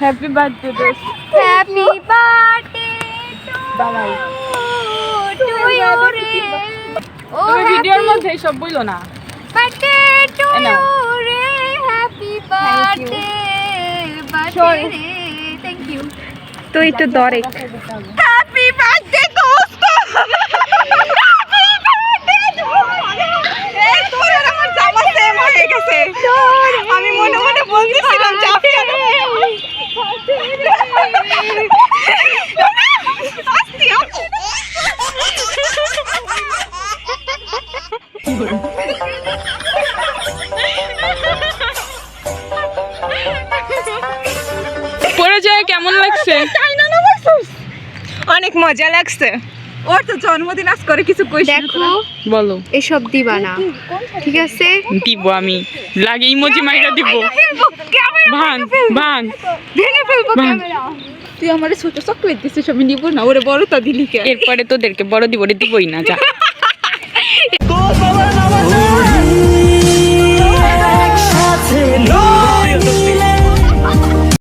Happy birthday দোস্ত happy birthday দাঁড়াও to you রে ও ভিডিওর মধ্যে সব বইলো না? Birthday to. ইউ রে happy birthday birthday thank you তো একটু দরে হ্যাপি বার্থডে দোস্ত আমি মনে মনে বলতেছিলাম চাপি পরে যায় কেমন লাগছে? অনেক মজা লাগছে। ওর তো জন্মদিন আজ করে কিছু কইস দেখো বলো। এসব দিবা না। ঠিক আছে? দিব আমি। লাগে ইমোজি মাইরা দিব। ভাঙ ভাঙ ভেঙে। ফেলব বাহ। ক্যামেরা। তুই আমার ছোট চকলেট দিছিস আমি নিব না ওরে বড় তা দিলি কে? এরপরে তোদেরকে বড় দিব রে দিবই না যা।